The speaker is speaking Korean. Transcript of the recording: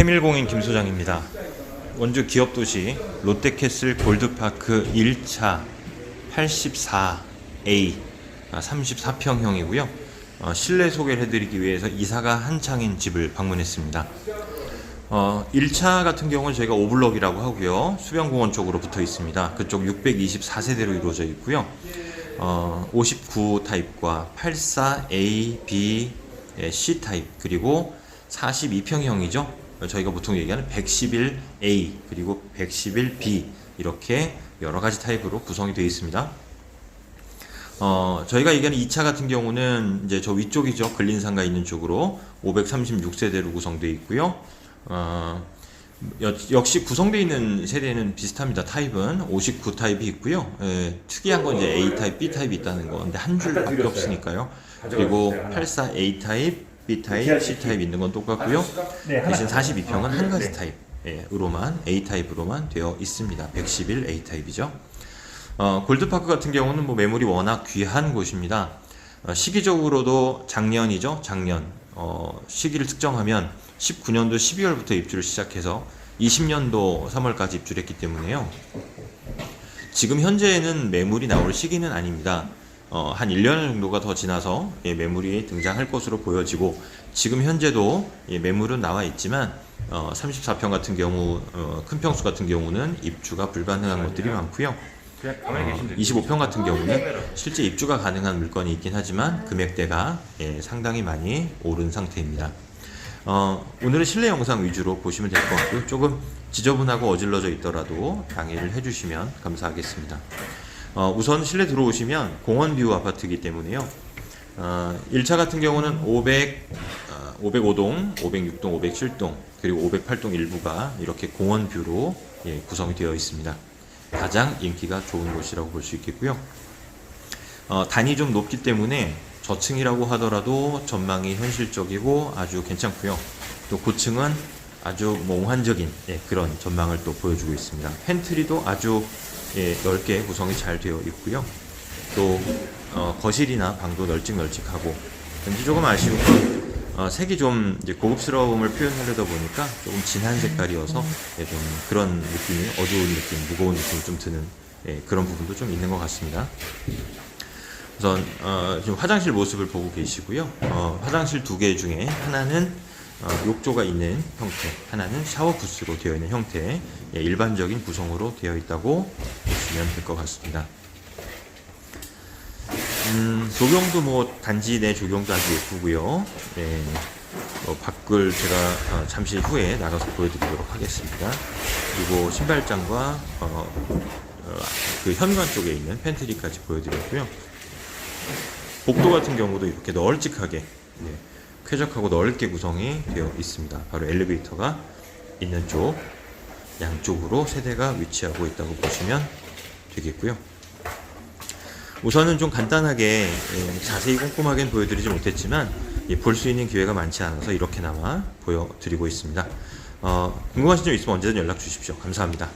해밀공인 김 소장입니다. 원주 기업도시 롯데캐슬 골드파크 1차 84A 34평형이고요. 어, 실내 소개를 해드리기 위해서 이사가 한창인 집을 방문했습니다. 어, 1차 같은 경우는 저희가 오블럭이라고 하고요. 수변공원 쪽으로 붙어 있습니다. 그쪽 624세대로 이루어져 있고요. 어, 59 타입과 84A, B, 예, C 타입 그리고 42평형이죠. 저희가 보통 얘기하는 111A 그리고 111B 이렇게 여러 가지 타입으로 구성이 되어 있습니다. 어, 저희가 얘기하는 2차 같은 경우는 이제 저 위쪽이죠. 근린상가 있는 쪽으로 536세대로 구성되어 있고요. 어, 여- 역시 구성되어 있는 세대는 비슷합니다. 타입은 59 타입이 있고요. 예, 특이한 건 이제 A 타입, B 타입이 있다는 거. 근데 한 줄밖에 없으니까요. 그리고 84 A 타입, B 타입, C 타입 있는 건 똑같고요. 대신 42평은 한 가지 타입으로만 A 타입으로만 되어 있습니다. 111 A 타입이죠. 어, 골드파크 같은 경우는 뭐 매물이 워낙 귀한 곳입니다. 어, 시기적으로도 작년이죠. 작년 어, 시기를 특정하면 19년도 12월부터 입주를 시작해서 20년도 3월까지 입주했기 때문에요. 지금 현재는 매물이 나올 시기는 아닙니다. 어, 한 1년 정도가 더 지나서 예, 매물이 등장할 것으로 보여지고 지금 현재도 예, 매물은 나와 있지만 어, 34평 같은 경우 어, 큰 평수 같은 경우는 입주가 불가능한 것들이 많고요. 어, 25평 같은 경우는 실제 입주가 가능한 물건이 있긴 하지만 금액대가 예, 상당히 많이 오른 상태입니다. 어, 오늘은 실내 영상 위주로 보시면 될 것 같고요. 조금 지저분하고 어질러져 있더라도 양해를 해주시면 감사하겠습니다. 어, 우선 실내 들어오시면 공원 뷰 아파트이기 때문에요. 어, 1차 같은 경우는 500, 어, 505동, 506동, 507동, 그리고 508동 일부가 이렇게 공원 뷰로 예, 구성이 되어 있습니다. 가장 인기가 좋은 곳이라고 볼 수 있겠고요. 어, 단이 좀 높기 때문에 저층이라고 하더라도 전망이 현실적이고 아주 괜찮고요. 또 고층은 아주 몽환적인 예, 그런 전망을 또 보여주고 있습니다. 팬트리도 아주 예, 넓게 구성이 잘 되어 있고요. 또 어, 거실이나 방도 널찍널찍하고 왠지 조금 아쉬운 건 어, 색이 좀 이제 고급스러움을 표현하려다 보니까 조금 진한 색깔이어서 예, 좀 그런 느낌이 어두운 느낌, 무거운 느낌이 좀 드는 예, 그런 부분도 좀 있는 것 같습니다. 우선 어, 지금 화장실 모습을 보고 계시고요. 어, 화장실 두 개 중에 하나는 어, 욕조가 있는 형태, 하나는 샤워 부스로 되어 있는 형태, 예, 일반적인 구성으로 되어 있다고 보시면 될 것 같습니다. 음, 조경도 뭐 단지 내 조경도 아주 예쁘고요. 예, 뭐 밖을 제가 어, 잠시 후에 나가서 보여드리도록 하겠습니다. 그리고 신발장과 어, 어, 그 현관 쪽에 있는 팬트리까지 보여드렸고요. 복도 같은 경우도 이렇게 널찍하게 네, 쾌적하고 넓게 구성이 되어 있습니다. 바로 엘리베이터가 있는 쪽 양쪽으로 세대가 위치하고 있다고 보시면 되겠고요. 우선은 좀 간단하게 예, 자세히 꼼꼼하게는 보여드리지 못했지만 볼 수 있는 기회가 많지 않아서 이렇게나마 보여드리고 있습니다. 어, 궁금하신 점 있으면 언제든 연락 주십시오. 감사합니다.